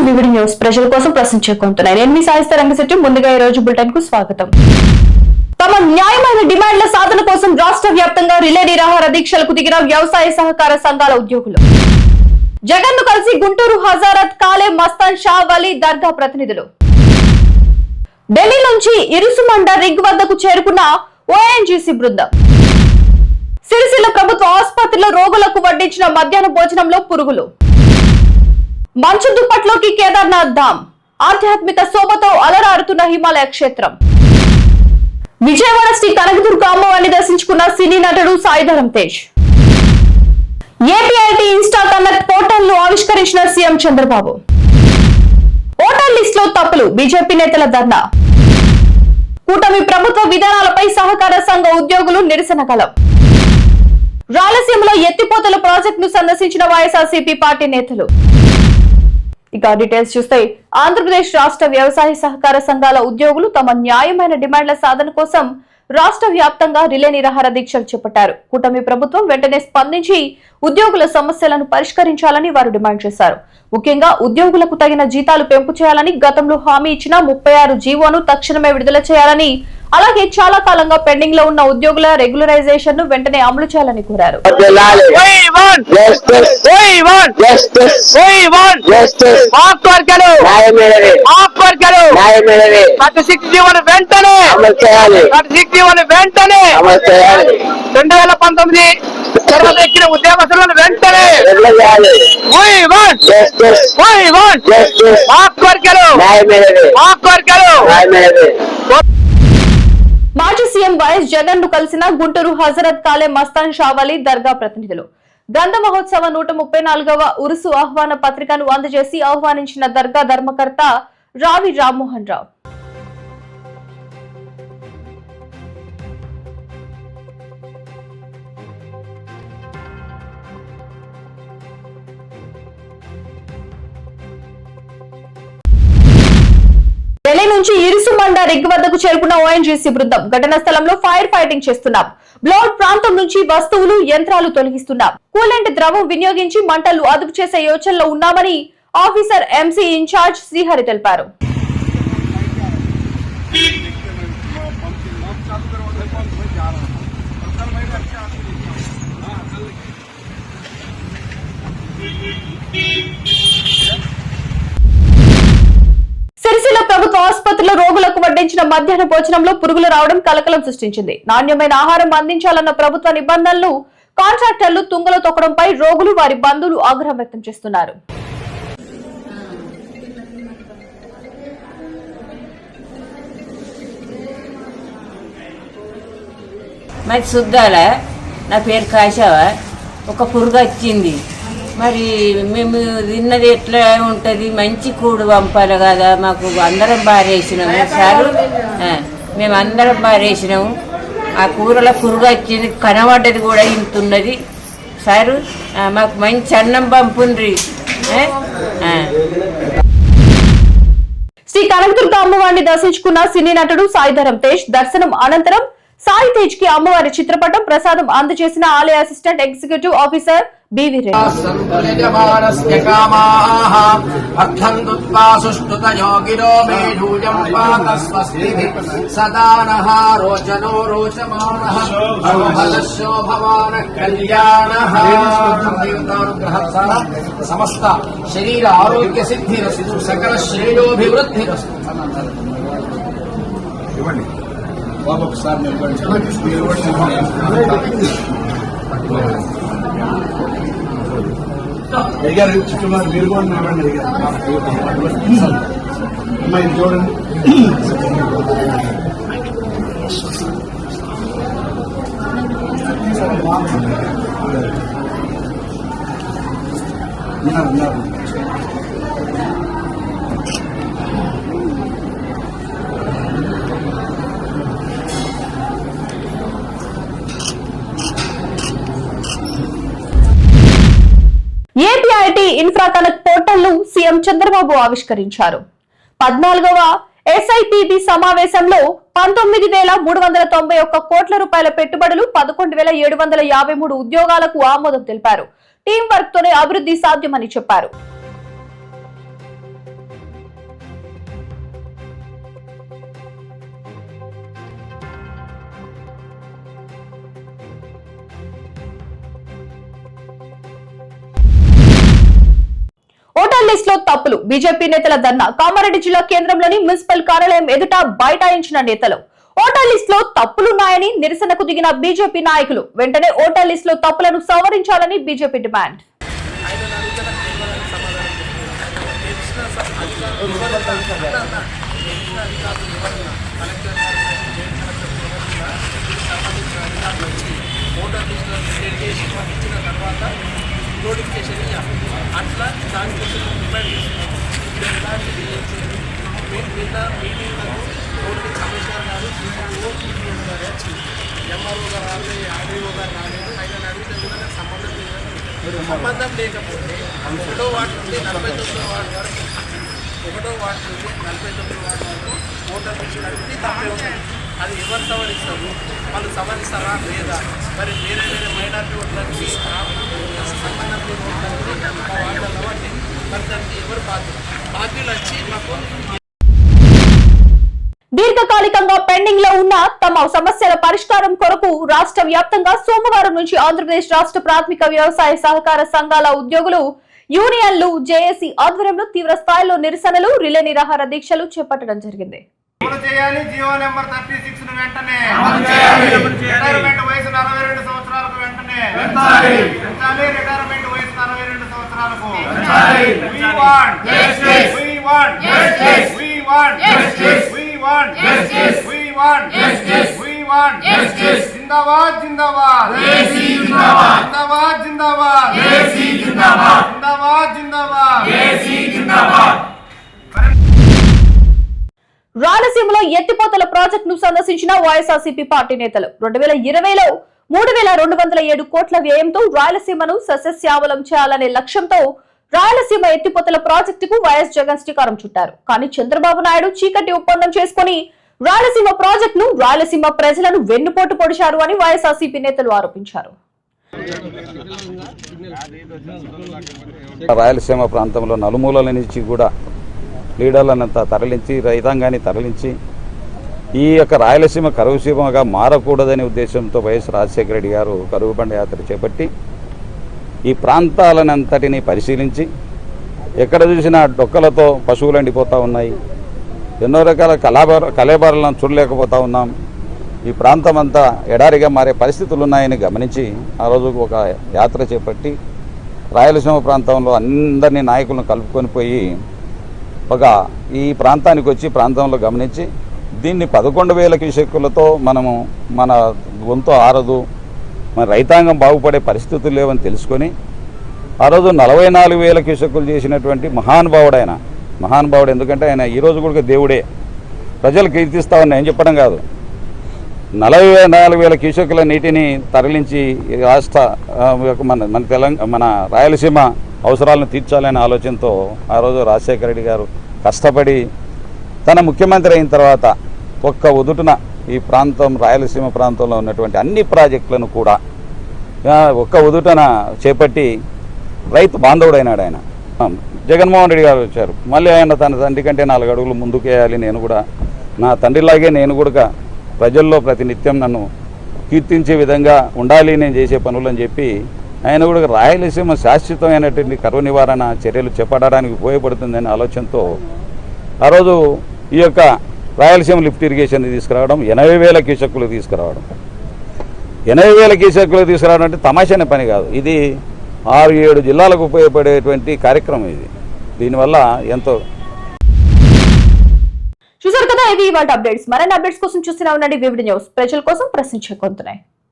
Welcome VVD news ప్రజల కోసం ప్రశ్నించే కొంటున్నాయి నేను మీ సాయిస్తా రంగశెట్టి ముందుగా ఈ రోజు బులెటిన్కు స్వాగతం. తమ న్యాయమైన డిమాండ్ల సాధన కోసం రాష్ట్ర వ్యాప్తంగా రిలే నిరాహార దీక్షలకు దిగిన వ్యవసాయ సహకార సంఘాల ఉద్యోగులు. జగన్ను కలిసి గుంటూరు హజారత్ కాలే మస్తాన్ షా వలీ దర్గా ప్రతినిధులు. ఢిల్లీ నుంచి ఇరుసుమండ రిగ్ వద్దకు చేరుకున్న ఓఎన్జీసీ బృందం. సిరిసిల్ల ప్రభుత్వ ఆసుపత్రిలో రోగులకు వడ్డించిన మధ్యాహ్న భోజనంలో పురుగులు. మంచు దుప్పట్లోకి కేదార్నాథ్ ధామ్. ఆధ్యాత్మిక శోభతో అలరాడుతున్న హిమాలయ క్షేత్రం. విజయవాడ శ్రీ కనకదుర్గ అమ్మవారిని దర్శించుకున్న సినీ నటుడు Saidharam Tej APIT insta connect పోర్టల్ను ఆవిష్కరించిన సీఎం చంద్రబాబు. ఓటర్ లిస్ట్లో తప్పులు బీజేపీ నేతల ధర్నా. కూటమి ప్రభుత్వ విధానాలపై సహకార సంఘ ఉద్యోగులు నిరసన కలం. రాయలసీమలో ఎత్తిపోతల ప్రాజెక్టును సందర్శించిన వైఎస్ఆర్సీపీ పార్టీ నేతలు. ఇక డీటెయిల్స్ చూస్తే ఆంధ్రప్రదేశ్ రాష్ట్ర వ్యవసాయ సహకార సంఘాల ఉద్యోగులు తమ న్యాయమైన డిమాండ్ల సాధన కోసం రాష్ట్ర వ్యాప్తంగా రిలే నిరాహార దీక్షలు చేపట్టారు. కూటమి ప్రభుత్వం వెంటనే స్పందించి ఉద్యోగుల సమస్యలను పరిష్కరించాలని వారు డిమాండ్ చేశారు. ముఖ్యంగా ఉద్యోగులకు తగిన జీతాలు పెంపు చేయాలని గతంలో హామీ ఇచ్చిన ముప్పై ఆరు జీవోను తక్షణమే విడుదల చేయాలని అలాగే చాలా కాలంగా పెండింగ్లో ఉన్న ఉద్యోగుల రెగ్యులరైజేషన్ను వెంటనే అమలు చేయాలని కోరారు. రెండు వేల పంతొమ్మిది తర్వాత ఎక్కిన ఉద్యోగస్తులను వెంటనే. Want మాజీ సీఎం వైఎస్ జగన్ను కలిసిన గుంటూరు హజరత్ కాలే మస్తాన్ షావలి దర్గా ప్రతినిధులు. గంధ మహోత్సవ నూట ముప్పై నాలుగవ ఉరుసు ఆహ్వాన పత్రికను అందజేసి ఆహ్వానించిన దర్గా ధర్మకర్త రావి రామ్మోహన్ రావు. ఢిల్లీ నుంచి ఇరుసుమండ రిగ్ వద్దకు చేరుకున్న ఓఎన్జీసీ బృందం ఘటనా స్థలంలో ఫైర్ ఫైటింగ్ చేస్తున్నాం. బ్లౌడ్ ప్రాంతం నుంచి వస్తువులు యంత్రాలు తొలగిస్తున్నాం. కూలెంట్ ద్రవం వినియోగించి మంటలు అదుపు చేసే యోచనలో ఉన్నామని ఆఫీసర్ ఎంసీ ఇన్ఛార్జ్ శ్రీహరి తెలిపారు. Beep ప్రభుత్వ ఆసుపత్రిలో రోగులకు వడ్డించిన మధ్యాహ్న భోజనంలో పురుగులు రావడం కలకలం సృష్టించింది. నాణ్యమైన ఆహారం అందించాలన్న ప్రభుత్వ నిబంధనలు కాంట్రాక్టర్లు తుంగలో తొక్కడంపై రోగులు వారి బంధువులు ఆగ్రహం వ్యక్తం చేస్తున్నారు. మరి శుద్ధాల నా పేరు కాశావా? ఒక పురుగు వచ్చింది. మరి మేము తిన్నది ఎట్లా ఉంటుంది? మంచి కూడు పంపాలి కదా. మాకు అందరం బారేసినాము సారు. మేము అందరం బారేసినాము ఆ కూరలో పురుగు వచ్చింది కనబడ్డది కూడా ఇంతున్నది సారు మాకు మంచి అన్నం పంపుండ్రి. శ్రీ కనకదుర్గ అమ్మవారిని దర్శించుకున్న సినీ నటుడు సాయిధరం తేజ్ దర్శనం అనంతరం సాయి తేజ్కి అమ్మవారి చిత్రపటం ప్రసాదం అందజేసిన ఆలయ అసిస్టెంట్ ఎగ్జిక్యూటివ్ ఆఫీసర్ బివి సమస్త శరీర ఆరోగ్య సిద్ధిరస్తు సకల శ్రేయోభివృద్ధిరస్తు ఇవ్వండి. బాబు ఒకసారి నిలబడి మీరు కూడా అడిగారు చుట్టూ మీరు కూడా నిలబడి అడిగారు అమ్మాయి ఇది చూడండి ఉన్నారు ఉన్నారు ఏపీఐటి ఇన్ఫ్రా కనెక్ట్ పోర్టల్ను సీఎం చంద్రబాబు ఆవిష్కరించారు. పద్నాలుగవ ఎస్ఐపిబి సమావేశంలో పంతొమ్మిది వేల మూడు వందల తొంభై ఒక్క కోట్ల రూపాయల పెట్టుబడులు పదకొండు వేల ఏడు వందల యాభై మూడు ఉద్యోగాలకు ఆమోదం తెలిపారు. టీం వర్క్ తోనే అభివృద్ధి సాధ్యమని చెప్పారు. లిస్ట్లో తప్పులు. బీజేపీ నేతల ధర్నా కామారెడ్డి జిల్లా కేంద్రంలోని మున్సిపల్ కార్యాలయం ఎదుట బైఠాయించిన నేతలు. ఓటర్ లిస్ట్లో తప్పులున్నాయని నిరసనకు దిగిన బీజేపీ నాయకులు. వెంటనే ఓటర్ లిస్ట్లో తప్పులను సవరించాలని బీజేపీ డిమాండ్. ఓటర్ లిస్టులో ఇచ్చిన తర్వాత నోటిఫికేషన్ ఇవ్వాలి అట్లా దానికోసం డిమాండ్ చేస్తున్నాం. ఇలాంటిది మీ- నిన్న మీటింగ్లకు ఓటింగ్ కమిషనర్ గారు సిపిఓ సిపిఓ గారు వచ్చి ఎంఆర్ఓ గారు రాలేదు ఆర్డీఓ గారు రాలేదు. ఆయన అడిగితే కూడా నాకు సంబంధం లేదు. సంబంధం లేకపోతే ఒకటో వార్డు నుండి నలభై తొమ్మిదో వార్డు వరకు ఒకటో వార్డు నుండి నలభై తొమ్మిదో వార్డు వరకు ఓటర్ లిస్టులు అడిగితే తప్పే ఉంటుంది అది ఎవరు సవరిస్తారు? వాళ్ళు సవరిస్తారా లేదా? మరి వేరే వేరే మైనార్టీ ఓట్లకి ఆ సంబంధం లేని ఓట్లకి మా వార్డులలో అంటే మరి దానికి ఎవరు బాధ్యులు బాధ్యులు వచ్చి మాకు దీర్ఘకాలికంగా పెండింగ్లో ఉన్న తమ సమస్యల పరిష్కారం కొరకు రాష్ట్ర వ్యాప్తంగా సోమవారం నుంచి ఆంధ్రప్రదేశ్ రాష్ట్ర ప్రాథమిక వ్యవసాయ సహకార సంఘాల ఉద్యోగులు యూనియన్లు జేఏసీ ఆధ్వర్యంలో తీవ్ర స్థాయిలో నిరసనలు రిలే నిరాహార దీక్షలు చేపట్టడం జరిగింది. వెంటనే. సంవత్సరాలకు We want We want We want We want We want We want జిందాబాద్ జిందాబాద్ జిందాబాద్ జిందాబాద్ జిందాబాద్ జిందాబాద్ రాయలసీమలో ఎత్తిపోతల ప్రాజెక్ట్ను సందర్శించిన వైఎస్ఆర్సీపీ పార్టీ నేతలు. రెండు వేల ఇరవైలో మూడు వేల రెండు వందల ఏడు కోట్ల వ్యయంతో రాయలసీమను సస్యశ్యామలం చేయాలనే లక్ష్యంతో రాయలసీమ ఎత్తిపోతల ప్రాజెక్టుకు వైఎస్ జగన్ శ్రీకారం చుట్టారు. కానీ చంద్రబాబు నాయుడు చీకటి ఒప్పందం చేసుకుని రాయలసీమ ప్రాజెక్టును రాయలసీమ ప్రజలను వెన్నుపోటు పొడిచారు అని వైఎస్ఆర్సీపీ నేతలు ఆరోపించారు. రాయలసీమ ప్రాంతంలో నలుమూలల నుంచి కూడా లీడర్లనంతా తరలించి రైతాంగాన్ని తరలించి ఈ యొక్క రాయలసీమ కరువుసీమగా మారకూడదనే ఉద్దేశంతో వైఎస్ రాజశేఖర రెడ్డి గారు కరువుబండ యాత్ర చేపట్టి ఈ ప్రాంతాలనంతటిని పరిశీలించి ఎక్కడ చూసినా డొక్కలతో పశువులు ఎండిపోతూ ఉన్నాయి. ఎన్నో రకాల కళాబార కళేబారాలను చూడలేకపోతా ఉన్నాం. ఈ ప్రాంతం అంతా ఎడారిగా మారే పరిస్థితులు ఉన్నాయని గమనించి ఆ రోజు ఒక యాత్ర చేపట్టి రాయలసీమ ప్రాంతంలో అందరినీ నాయకులను కలుపుకొని పోయి ఒక ఈ ప్రాంతానికి వచ్చి ప్రాంతంలో గమనించి దీన్ని పదకొండు వేల క్యూసెక్కులతో మనము మన గొంతు ఆరదు మన రైతాంగం బాగుపడే పరిస్థితులు లేవని తెలుసుకొని ఆ రోజు నలభై నాలుగు వేల క్యూసెక్కులు చేసినటువంటి మహానుభావుడు ఆయన. మహానుభావుడు ఎందుకంటే ఆయన ఈరోజు కూడా దేవుడే. ప్రజలు కీర్తిస్తామని నేను చెప్పడం కాదు. నలభై నాలుగు వేల క్యూసెక్కుల నీటిని తరలించి రాష్ట్ర యొక్క మన మన తెలంగాణ మన రాయలసీమ అవసరాలను తీర్చాలనే ఆలోచనతో ఆ రోజు రాజశేఖర రెడ్డి గారు కష్టపడి తన ముఖ్యమంత్రి అయిన తర్వాత ఒక్క ఉదుటున ఈ ప్రాంతం రాయలసీమ ప్రాంతంలో ఉన్నటువంటి అన్ని ప్రాజెక్టులను కూడా ఒక్క ఉదుటన చేపట్టి రైతు బాంధవుడైనాడు ఆయన. జగన్మోహన్ రెడ్డి గారు వచ్చారు. మళ్ళీ ఆయన తన తండ్రి కంటే నాలుగు అడుగులు ముందుకు వేయాలి నేను కూడా నా తండ్రిలాగే నేను కూడా ప్రజల్లో ప్రతినిత్యం నన్ను కీర్తించే విధంగా ఉండాలి నేను చేసే పనులని చెప్పి ఆయన కూడా రాయలసీమ శాశ్వతమైనటువంటి కరువు నివారణ చర్యలు చేపట్టడానికి ఉపయోగపడుతుందనే ఆలోచనతో ఆ రోజు ఈ యొక్క రాయలసీమ లిఫ్ట్ ఇరిగేషన్ తీసుకురావడం ఎనభై వేల కీచకులు తీసుకురావడం. ఎనభై వేల కీచకులు తీసుకురావడం అంటే తమాషైన పని కాదు. ఇది ఆరు ఏడు జిల్లాలకు ఉపయోగపడేటువంటి కార్యక్రమం ఇది. దీనివల్ల ఎంతో చూసారు కదా ఇవి ఇవాళ అప్డేట్స్ మరిన్ని అప్డేట్స్ కోసం చూస్తూనే ఉండండి. Vivid news. ప్రజల కోసం ప్రశ్నించే కొంతున్నాయి